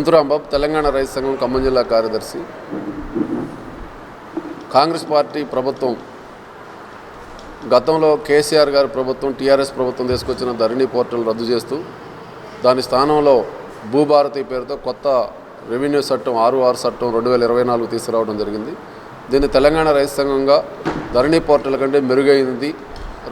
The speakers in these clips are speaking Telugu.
బొంతురాంబాబు తెలంగాణ రైతు సంఘం ఖమ్మం జిల్లా కార్యదర్శి. కాంగ్రెస్ పార్టీ ప్రభుత్వం గతంలో కేసీఆర్ గారి ప్రభుత్వం టీఆర్ఎస్ ప్రభుత్వం తీసుకొచ్చిన ధరణి పోర్టల్ రద్దు చేస్తూ దాని స్థానంలో భూభారతి పేరుతో కొత్త రెవెన్యూ చట్టం ఆరు ఆరు చట్టం రెండు వేల ఇరవై నాలుగు తీసుకురావడం జరిగింది. దీన్ని తెలంగాణ రైతు సంఘంగా ధరణి పోర్టల్ కంటే మెరుగైనది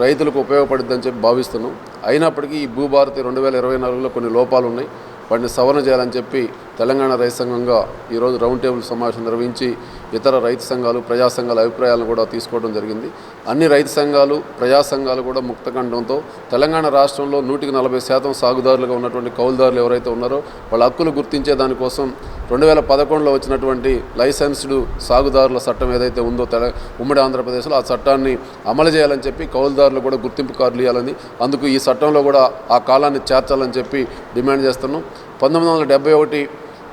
రైతులకు ఉపయోగపడుద్దని చెప్పి భావిస్తున్నాం. అయినప్పటికీ ఈ భూభారతి రెండు వేల ఇరవై నాలుగులో కొన్ని లోపాలు ఉన్నాయి వాటిని సవరణ చేయాలని చెప్పి తెలంగాణ రైతు సంఘంగా ఈరోజు రౌండ్ టేబుల్ సమావేశం నిర్వహించి ఇతర రైతు సంఘాలు ప్రజా సంఘాల అభిప్రాయాలను కూడా తీసుకోవడం జరిగింది. అన్ని రైతు సంఘాలు ప్రజా సంఘాలు కూడా ముక్తకండంతో తెలంగాణ రాష్ట్రంలో నూటికి నలభై శాతం సాగుదారులుగా ఉన్నటువంటి కౌలుదారులు ఎవరైతే ఉన్నారో వాళ్ళ హక్కులు గుర్తించే దానికోసం రెండు వేల పదకొండులో వచ్చినటువంటి లైసెన్స్డ్ సాగుదారుల చట్టం ఏదైతే ఉందో తెల ఉమ్మడి ఆంధ్రప్రదేశ్లో ఆ చట్టాన్ని అమలు చేయాలని చెప్పి కౌలుదారులు కూడా గుర్తింపు కార్డులు ఇవ్వాలని అందుకు ఈ చట్టంలో కూడా ఆ కాలాన్ని చేర్చాలని చెప్పి డిమాండ్ చేస్తున్నాం. పంతొమ్మిది వందల డెబ్బై ఒకటి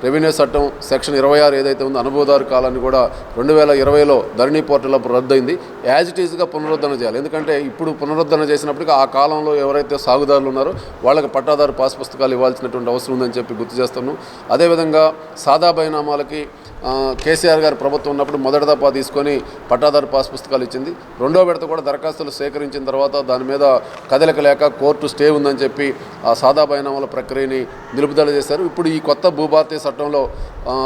రెవెన్యూ చట్టం సెక్షన్ ఇరవై ఆరు ఏదైతే ఉందో అనుభవదారు కాలాన్ని కూడా రెండు వేల ఇరవైలో ధరణి పోర్టల్ అప్పుడు రద్దయింది. యాజ్ ఇట్ ఈజ్గా పునరుద్ధరణ చేయాలి. ఎందుకంటే ఇప్పుడు పునరుద్ధరణ చేసినప్పటికీ ఆ కాలంలో ఎవరైతే సాగుదారులు ఉన్నారో వాళ్ళకి పట్టాదారు పాస్ పుస్తకాలు ఇవ్వాల్సినటువంటి అవసరం ఉందని చెప్పి గుర్తు చేస్తాను. అదేవిధంగా సాదా బైనామాలకి కేసీఆర్ గారి ప్రభుత్వం ఉన్నప్పుడు మొదటి దఫా తీసుకొని పట్టాదారు పాస్ పుస్తకాలు ఇచ్చింది. రెండో విడత కూడా దరఖాస్తులు సేకరించిన తర్వాత దాని మీద కదలిక లేక కోర్టు స్టే ఉందని చెప్పి ఆ సాదా బైనామాల ప్రక్రియని నిలుపుదల చేశారు. ఇప్పుడు ఈ కొత్త భూభారతీయ చట్టంలో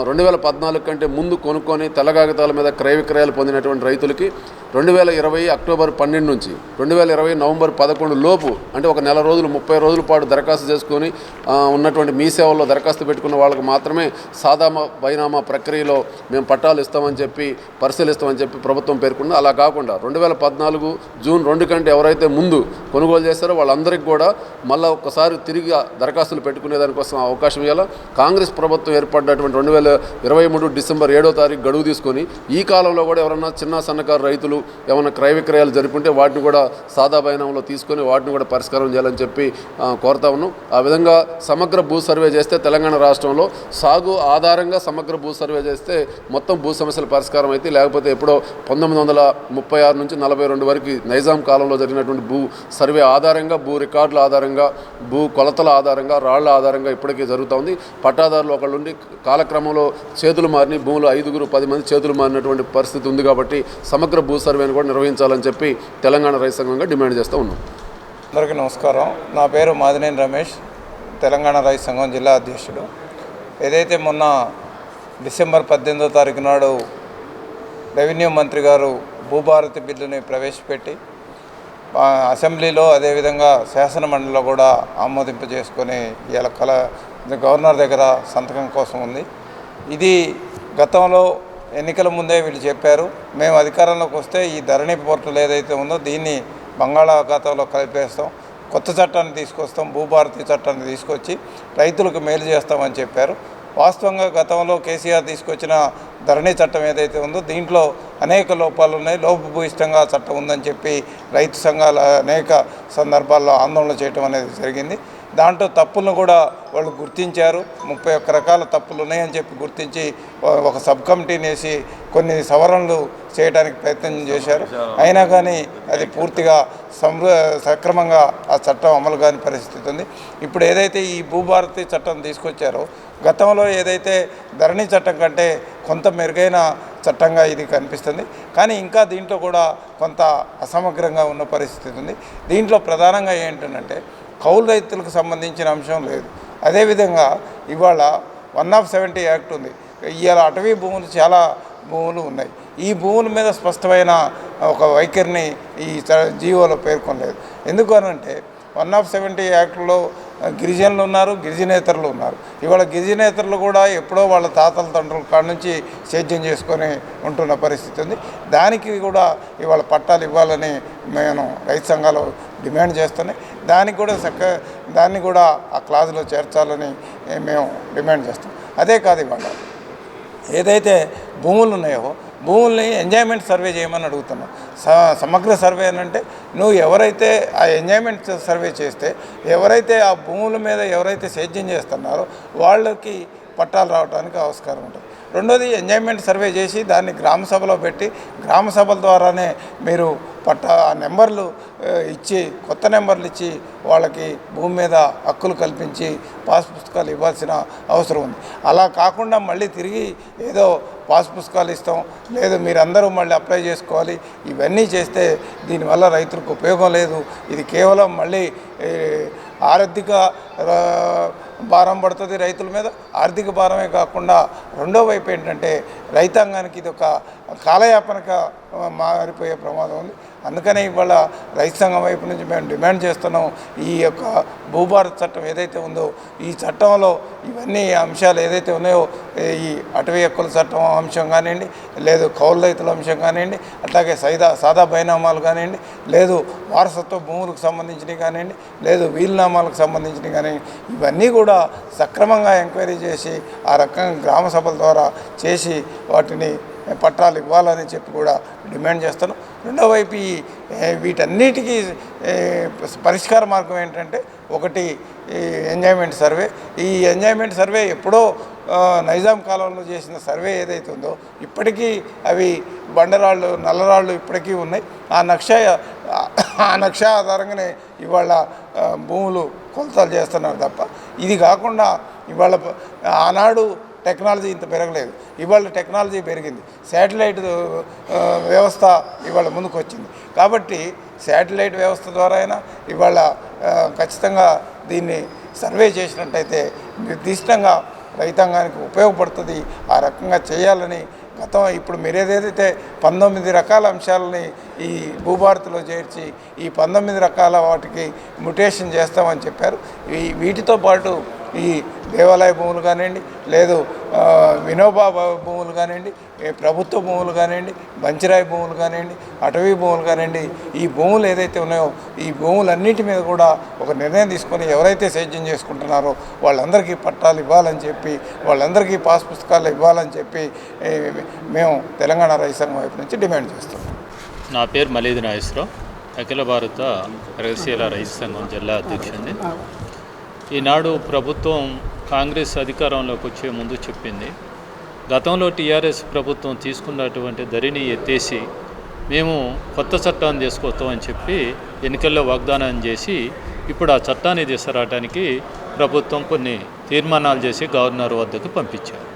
రెండు వేల పద్నాలుగు కంటే ముందు కొనుక్కొని తెల్ల కాగితాల మీద క్రయ విక్రయాలు పొందినటువంటి రైతులకి రెండు రెండు వేల ఇరవై అక్టోబర్ పన్నెండు నుంచి రెండు వేల ఇరవై నవంబర్ పదకొండు లోపు అంటే ఒక నెల రోజులు ముప్పై రోజుల పాటు దరఖాస్తు చేసుకొని ఉన్నటువంటి మీ సేవల్లో దరఖాస్తు పెట్టుకున్న వాళ్ళకి మాత్రమే సాదామా బైనామా ప్రక్రియలో మేము పట్టాలు ఇస్తామని చెప్పి పరిశీలిస్తామని చెప్పి ప్రభుత్వం పేర్కొంది. అలా కాకుండా రెండు వేల పద్నాలుగు జూన్ రెండు కంటే ఎవరైతే ముందు కొనుగోలు చేస్తారో వాళ్ళందరికీ కూడా మళ్ళీ ఒక్కసారి తిరిగి దరఖాస్తులు పెట్టుకునే దానికోసం అవకాశం ఇవ్వాలి? కాంగ్రెస్ ప్రభుత్వం ఏర్పడినటువంటి రెండు వేల ఇరవై మూడు డిసెంబర్ ఏడో తారీఖు గడువు తీసుకొని ఈ కాలంలో కూడా ఎవరన్నా చిన్న సన్నకారు రైతులు ఏమైనా క్రయ విక్రయాలు జరుపుంటే వాటిని కూడా సాదా బైనంలో తీసుకొని వాటిని కూడా పరిష్కారం చేయాలని చెప్పి కోరుతా ఉన్నాం. ఆ విధంగా సమగ్ర భూ సర్వే చేస్తే తెలంగాణ రాష్ట్రంలో సాగు ఆధారంగా సమగ్ర భూ సర్వే చేస్తే మొత్తం భూ సమస్యల పరిష్కారం అయితే లేకపోతే ఎప్పుడో పంతొమ్మిది వందల ముప్పై ఆరు నుంచి నలభై రెండు వరకు నైజాం కాలంలో జరిగినటువంటి భూ సర్వే ఆధారంగా భూ రికార్డుల ఆధారంగా భూ కొలతల ఆధారంగా రాళ్ళ ఆధారంగా ఇప్పటికీ జరుగుతూ ఉంది. పట్టాదారులు ఒకళ్ళుండి కాలక్రమంలో చేతులు మారిని భూములు ఐదుగురు పది మంది చేతులు మారినటువంటి పరిస్థితి ఉంది కాబట్టి సమగ్ర భూ సర్వే సర్వేని కూడా నిర్వహించాలని చెప్పి తెలంగాణ రైతు సంఘంగా డిమాండ్ చేస్తూ ఉన్నాం. అందరికీ నమస్కారం. నా పేరు మాదినేని రమేష్ తెలంగాణ రైతు సంఘం జిల్లా అధ్యక్షుడు. ఏదైతే మొన్న డిసెంబర్ పద్దెనిమిదో తారీఖు నాడు రెవెన్యూ మంత్రి గారు భూభారతి బిల్లుని ప్రవేశపెట్టి అసెంబ్లీలో అదేవిధంగా శాసన మండలిలో కూడా ఆమోదింప చేసుకుని ఇవాళ కల గవర్నర్ దగ్గర సంతకం కోసం ఉంది. ఇది గతంలో ఎన్నికల ముందే వీళ్ళు చెప్పారు. మేము అధికారంలోకి వస్తే ఈ ధరణి పోర్టల్ ఏదైతే ఉందో దీన్ని బంగాళాఖాతంలో కలిపేస్తాం. కొత్త చట్టాన్ని తీసుకొస్తాం భూభారతి చట్టాన్ని తీసుకొచ్చి రైతులకు మేలు చేస్తామని చెప్పారు. వాస్తవంగా గతంలో కేసీఆర్ తీసుకొచ్చిన ధరణి చట్టం ఏదైతే ఉందో దీంట్లో అనేక లోపాలు ఉన్నాయి. లోపభూయిష్టంగా చట్టం ఉందని చెప్పి రైతు సంఘాలు అనేక సందర్భాల్లో ఆందోళన చేయడం అనేది జరిగింది. దాంట్లో తప్పులను కూడా వాళ్ళు గుర్తించారు. ముప్పై ఒక్క రకాల తప్పులు ఉన్నాయని చెప్పి గుర్తించి ఒక సబ్ కమిటీని వేసి కొన్ని సవరణలు చేయడానికి ప్రయత్నం చేశారు. అయినా కానీ అది పూర్తిగా సంర సక్రమంగా ఆ చట్టం అమలు కాని పరిస్థితి ఉంది. ఇప్పుడు ఏదైతే ఈ భూభారతి చట్టం తీసుకొచ్చారో గతంలో ఏదైతే ధరణి చట్టం కంటే కొంత మెరుగైన చట్టంగా ఇది కనిపిస్తుంది. కానీ ఇంకా దీంట్లో కూడా కొంత అసమగ్రంగా ఉన్న పరిస్థితి ఉంది. దీంట్లో ప్రధానంగా ఏంటంటే కౌలు రైతులకు సంబంధించిన అంశం లేదు. అదేవిధంగా ఇవాళ వన్ ఆఫ్ సెవెంటీ యాక్ట్ ఉంది. ఇవాళ అటవీ భూములు చాలా భూములు ఉన్నాయి. ఈ భూముల మీద స్పష్టమైన ఒక వైఖరిని ఈ జీవోలో పేర్కొనలేదు. ఎందుకు అనంటే వన్ ఆఫ్ సెవెంటీ యాక్ట్లో గిరిజనులు ఉన్నారు గిరిజనేతరులు ఉన్నారు. ఇవాళ గిరిజనేతరులు కూడా ఎప్పుడో వాళ్ళ తాతల తండ్రుల కాడ నుంచి సేద్యం చేసుకొని ఉంటున్న పరిస్థితి ఉంది. దానికి కూడా ఇవాళ పట్టాలు ఇవ్వాలని నేను రైతు సంఘాలు డిమాండ్ చేస్తున్నాయి. దానికి కూడా చక్క దాన్ని కూడా ఆ క్లాసులో చేర్చాలని మేము డిమాండ్ చేస్తాం. అదే కాదు ఇవాళ. ఏదైతే భూములు ఉన్నాయో భూముల్ని ఎంజాయ్మెంట్ సర్వే చేయమని అడుగుతున్నాం. స- సమగ్ర సర్వే అని అంటే నువ్వు ఎవరైతే ఆ ఎంజాయ్మెంట్ సర్వే చేస్తే ఎవరైతే ఆ భూముల మీద ఎవరైతే సేద్యం చేస్తున్నారో వాళ్ళకి పట్టాలు రావడానికి ఆస్కారం ఉంటుంది. రెండోది ఎంజాయ్మెంట్ సర్వే చేసి దాన్ని గ్రామ సభలో పెట్టి గ్రామ సభల ద్వారానే మీరు పట్ట ఆ నెంబర్లు ఇచ్చి కొత్త నెంబర్లు ఇచ్చి వాళ్ళకి భూమి మీద హక్కులు కల్పించి పాస్ పుస్తకాలు ఇవ్వాల్సిన అవసరం ఉంది. అలా కాకుండా మళ్ళీ తిరిగి ఏదో పాస్ పుస్తకాలు ఇస్తాం లేదు మీరందరూ మళ్ళీ అప్లై చేసుకోవాలి ఇవన్నీ చేస్తే దీనివల్ల రైతులకు ఉపయోగం లేదు. ఇది కేవలం మళ్ళీ ఆర్థిక భారం పడుతుంది రైతుల మీద. ఆర్థిక భారమే కాకుండా రెండో వైపు ఏంటంటే రైతాంగానికి ఇది ఒక కాలయాపనక మారిపోయే ప్రమాదం ఉంది. అందుకనే ఇవాళ రైతు సంఘం వైపు నుంచి మేము డిమాండ్ చేస్తున్నాం ఈ యొక్క భూభారత చట్టం ఏదైతే ఉందో ఈ చట్టంలో ఇవన్నీ అంశాలు ఏదైతే ఉన్నాయో ఈ అటవీ హక్కుల చట్టం అంశం కానివ్వండి లేదు కౌలు రైతుల అంశం కానివ్వండి అట్లాగే సైదా సాదా బైనామాలు కానివ్వండి లేదు వారసత్వ భూములకు సంబంధించినవి కానివ్వండి లేదు వీలునామాలకు సంబంధించినవి కానివ్వండి ఇవన్నీ కూడా సక్రమంగా ఎంక్వైరీ చేసి ఆ రకంగా గ్రామ సభల ద్వారా చేసి వాటిని పట్టాలు ఇవ్వాలని చెప్పి కూడా డిమాండ్ చేస్తాను రెండో వైపు వీటన్నిటికీ పరిష్కార మార్గం ఏంటంటే ఒకటి ఎంజాయ్మెంట్ సర్వే. ఈ ఎంజాయ్మెంట్ సర్వే ఎప్పుడో నైజాం కాలంలో చేసిన సర్వే ఏదైతే ఉందో ఇప్పటికీ అవి బండరాళ్ళు నల్లరాళ్ళు ఇప్పటికీ ఉన్నాయి. ఆ నక్ష ఆ నక్ష ఆధారంగానే ఇవాళ భూములు కొలతలు చేస్తున్నారు తప్ప ఇది కాకుండా ఇవాళ ఆనాడు టెక్నాలజీ ఇంత పెరగలేదు. ఇవాళ టెక్నాలజీ పెరిగింది. శాటిలైట్ వ్యవస్థ ఇవాళ ముందుకు వచ్చింది కాబట్టి శాటిలైట్ వ్యవస్థ ద్వారా అయినా ఇవాళ ఖచ్చితంగా దీన్ని సర్వే చేసినట్టయితే నిర్దిష్టంగా రైతాంగానికి ఉపయోగపడుతుంది. ఆ రకంగా చేయాలని మొత్తం ఇప్పుడు మీరు ఏదైతే పంతొమ్మిది రకాల అంశాలని ఈ భూభారతిలో చేర్చి ఈ పంతొమ్మిది రకాల వాటికి మ్యుటేషన్ చేస్తామని చెప్పారు. ఈ వీటితో పాటు ఈ దేవాలయ భూములు కానివ్వండి లేదు వినోబా భూములు కానివ్వండి ప్రభుత్వ భూములు కానివ్వండి బంచిరాయి భూములు కానివ్వండి అటవీ భూములు కానివ్వండి ఈ భూములు ఏదైతే ఉన్నాయో ఈ భూములన్నిటి మీద కూడా ఒక నిర్ణయం తీసుకొని ఎవరైతే సేద్యం చేసుకుంటున్నారో వాళ్ళందరికీ పట్టాలు ఇవ్వాలని చెప్పి వాళ్ళందరికీ పాస్ పుస్తకాలు ఇవ్వాలని చెప్పి మేము తెలంగాణ రైతు సంఘం వైపు నుంచి డిమాండ్ చేస్తున్నాం. నా పేరు మలీది నాగేశ్వరరావు. అఖిల భారత ప్రగతిశీల రైతు సంఘం జిల్లా అధ్యక్షుడిని. ఈనాడు ప్రభుత్వం కాంగ్రెస్ అధికారంలోకి వచ్చే ముందు చెప్పింది గతంలో టీఆర్ఎస్ ప్రభుత్వం తీసుకున్నటువంటి ధరిని ఎత్తేసి మేము కొత్త చట్టాన్ని తీసుకొస్తామని చెప్పి ఎన్నికల్లో వాగ్దానం చేసి ఇప్పుడు ఆ చట్టాన్ని తీసుకురావడానికి ప్రభుత్వం కొన్ని తీర్మానాలు చేసి గవర్నర్ వద్దకు పంపించారు.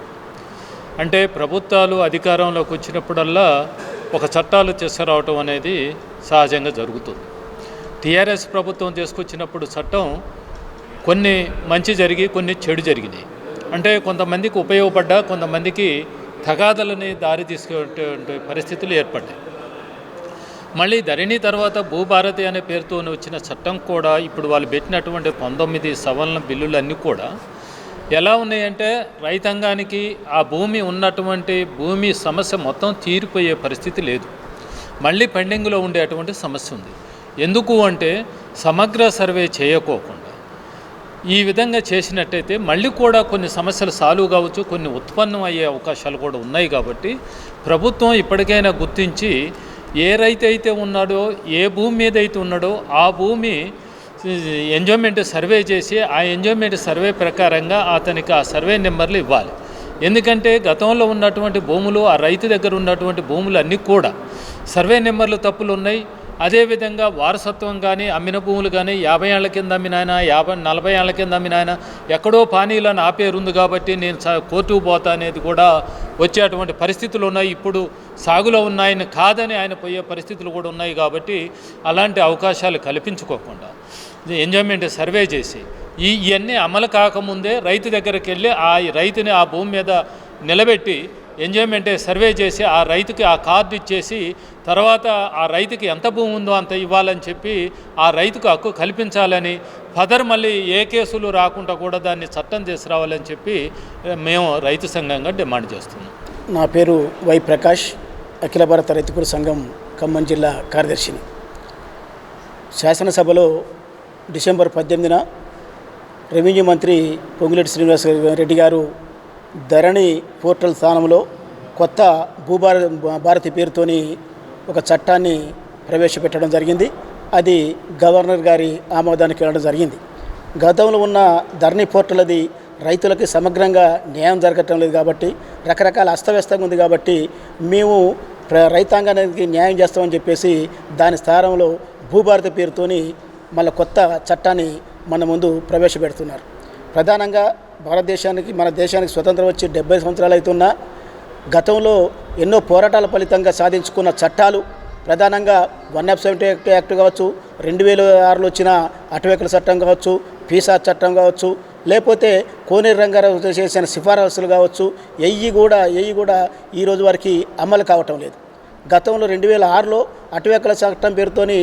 అంటే ప్రభుత్వాలు అధికారంలోకి వచ్చినప్పుడల్లా ఒక చట్టాలు తీసుకురావటం అనేది సహజంగా జరుగుతుంది. టీఆర్ఎస్ ప్రభుత్వం తీసుకొచ్చినప్పుడు చట్టం కొన్ని మంచి జరిగి కొన్ని చెడు జరిగినాయి. అంటే కొంతమందికి ఉపయోగపడ్డా కొంతమందికి తగాదలని దారి తీసుకునే పరిస్థితులు ఏర్పడ్డాయి. మళ్ళీ ధరణి తర్వాత భూభారతి అనే పేరుతో వచ్చిన చట్టం కూడా ఇప్పుడు వాళ్ళు పెట్టినటువంటి పంతొమ్మిది సవరణ బిల్లులన్నీ కూడా ఎలా ఉన్నాయంటే రైతాంగానికి ఆ భూమి ఉన్నటువంటి భూమి సమస్య మొత్తం తీరిపోయే పరిస్థితి లేదు. మళ్ళీ పెండింగ్లో ఉండేటువంటి సమస్య ఉంది. ఎందుకు అంటే సమగ్ర సర్వే చేయకోకుండా ఈ విధంగా చేసినట్టయితే మళ్ళీ కూడా కొన్ని సమస్యలు సాల్వ్ కావచ్చు కొన్ని ఉత్పన్నం అయ్యే అవకాశాలు కూడా ఉన్నాయి కాబట్టి ప్రభుత్వం ఇప్పటికైనా గుర్తించి ఏ రైతు అయితే ఉన్నాడో ఏ భూమి మీద అయితే ఉన్నాడో ఆ భూమి ఎంజాయ్మెంట్ సర్వే చేసి ఆ ఎంజాయ్మెంట్ సర్వే ప్రకారంగా అతనికి ఆ సర్వే నెంబర్లు ఇవ్వాలి. ఎందుకంటే గతంలో ఉన్నటువంటి భూములు ఆ రైతు దగ్గర ఉన్నటువంటి భూములు అన్నీ కూడా సర్వే నెంబర్లు తప్పులు ఉన్నాయి అదేవిధంగా వారసత్వం కానీ అమ్మిన భూములు కానీ యాభై ఏళ్ళ కింద అమ్మినాయన యాభై నలభై ఏళ్ళ కింద అమ్మినాయన ఎక్కడో పానీలో అని పేరు ఉంది కాబట్టి నేను కోర్టుకు పోతా అనేది కూడా వచ్చేటువంటి పరిస్థితులు ఉన్నాయి. ఇప్పుడు సాగులో ఉన్నాయని కాదని ఆయన పోయే పరిస్థితులు కూడా ఉన్నాయి కాబట్టి అలాంటి అవకాశాలు కల్పించుకోకుండా ఎంజాయ్మెంట్ సర్వే చేసి ఈ ఇవన్నీ అమలు కాకముందే రైతు దగ్గరికి వెళ్ళి ఆ రైతుని ఆ భూమి మీద నిలబెట్టి ఎంజాయ్మెంటే సర్వే చేసి ఆ రైతుకి ఆ కార్డు ఇచ్చేసి తర్వాత ఆ రైతుకి ఎంత భూమి ఉందో అంత ఇవ్వాలని చెప్పి ఆ రైతుకు హక్కు కల్పించాలని ఫదర్ మళ్ళీ ఏ కేసులు రాకుండా కూడా దాన్ని చట్టం తీసుకురావాలని చెప్పి మేము రైతు సంఘంగా డిమాండ్ చేస్తున్నాం. నా పేరు వై ప్రకాష్ అఖిల భారత రైతుకుల సంఘం ఖమ్మం జిల్లా కార్యదర్శిని. శాసనసభలో డిసెంబర్ పద్దెనిమిదిన రెవెన్యూ మంత్రి పొంగులేటి శ్రీనివాస్ రెడ్డి గారు ధరణి పోర్టల్ స్థానంలో కొత్త భూభార భారతి పేరుతోని ఒక చట్టాన్ని ప్రవేశపెట్టడం జరిగింది. అది గవర్నర్ గారి ఆమోదానికి వెళ్ళడం జరిగింది. గతంలో ఉన్న ధరణి పోర్టల్ అది రైతులకి సమగ్రంగా న్యాయం జరగటం లేదు కాబట్టి రకరకాల అస్తవ్యస్తంగా ఉంది కాబట్టి మేము రైతాంగానికి న్యాయం చేస్తామని చెప్పేసి దాని స్థానంలో భూభారతి పేరుతోని మళ్ళీ కొత్త చట్టాన్ని మన ముందు ప్రవేశపెడుతున్నారు. ప్రధానంగా భారతదేశానికి మన దేశానికి స్వతంత్రం వచ్చి డెబ్బై సంవత్సరాలు అవుతున్నా గతంలో ఎన్నో పోరాటాల ఫలితంగా సాధించుకున్న చట్టాలు ప్రధానంగా one of seventy act act కావచ్చు రెండు వేల ఆరులో వచ్చిన అటవీకల చట్టం కావచ్చు పీసా చట్టం కావచ్చు లేకపోతే కోనేరు రంగారావు చేసిన సిఫారసులు కావచ్చు ఎయ్యి కూడా ఎయ్యి కూడా ఈ రోజు అమలు కావటం లేదు. గతంలో రెండు వేల ఆరులో అటవీకల చట్టం పేరుతోని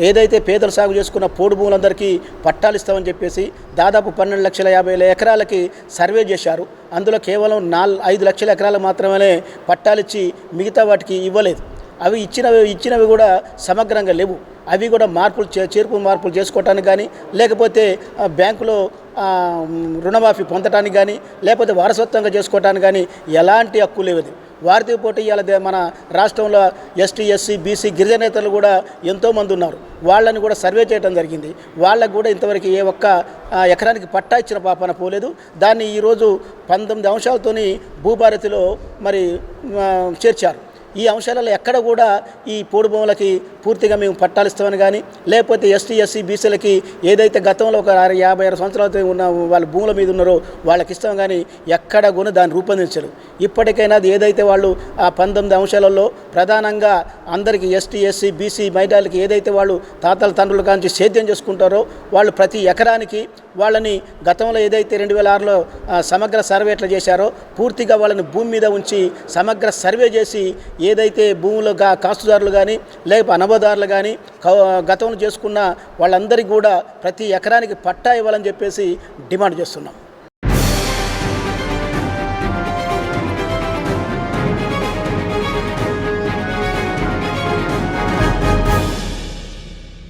ఏదైతే పేదలు సాగు చేసుకున్న పోడు భూములందరికీ పట్టాలు ఇస్తామని చెప్పేసి దాదాపు పన్నెండు లక్షల యాభై వేల ఎకరాలకి సర్వే చేశారు. అందులో కేవలం నాలుగు ఐదు లక్షల ఎకరాలు మాత్రమే పట్టాలిచ్చి మిగతా వాటికి ఇవ్వలేదు. అవి ఇచ్చినవి ఇచ్చినవి కూడా సమగ్రంగా లేవు. అవి కూడా మార్పులు చే- చేర్పు మార్పులు చేసుకోవటానికి కానీ లేకపోతే బ్యాంకులో రుణమాఫీ పొందటానికి కానీ లేకపోతే వారసత్వంగా చేసుకోవటానికి కానీ ఎలాంటి హక్కు లేవు వారితో పోటీ ఇవాళ మన రాష్ట్రంలో ఎస్టీ ఎస్సీ బీసీ గిరిజనేతలు కూడా ఎంతోమంది ఉన్నారు. వాళ్ళని కూడా సర్వే చేయడం జరిగింది. వాళ్ళకు కూడా ఇంతవరకు ఏ ఒక్క ఎకరానికి పట్టా ఇచ్చిన పాపన పోలేదు. దాన్ని ఈరోజు పంతొమ్మిది అంశాలతోని భూభారతిలో మరి చేర్చారు. ఈ అంశాలలో ఎక్కడ కూడా ఈ పోడు భూములకి పూర్తిగా మేము పట్టాలు ఇస్తామని కానీ లేకపోతే ఎస్టీ ఎస్సీ బీసీలకి ఏదైతే గతంలో ఒక యాభై ఆరు సంవత్సరాలతో ఉన్న వాళ్ళ భూముల మీద ఉన్నారో వాళ్ళకి ఇస్తాం కానీ ఎక్కడ కూడా దాన్ని రూపొందించరు. ఇప్పటికైనా అది ఏదైతే వాళ్ళు ఆ పంతొమ్మిది అంశాలలో ప్రధానంగా అందరికీ ఎస్టీ ఎస్సీ బీసీ మైనార్టీలకి ఏదైతే వాళ్ళు తాతల తండ్రుల కాంచి సేద్యం చేసుకుంటారో వాళ్ళు ప్రతి ఎకరానికి వాళ్ళని గతంలో ఏదైతే రెండు వేల ఆరులో సమగ్ర సర్వే ఎట్లా చేశారో పూర్తిగా వాళ్ళని భూమి మీద ఉంచి సమగ్ర సర్వే చేసి ఏదైతే భూములు గా కాస్తుదారులు కానీ లేకపోతే అనబదారులు కానీ గతంలో చేసుకున్న వాళ్ళందరికీ కూడా ప్రతి ఎకరానికి పట్టా ఇవ్వాలని చెప్పేసి డిమాండ్ చేస్తున్నాం.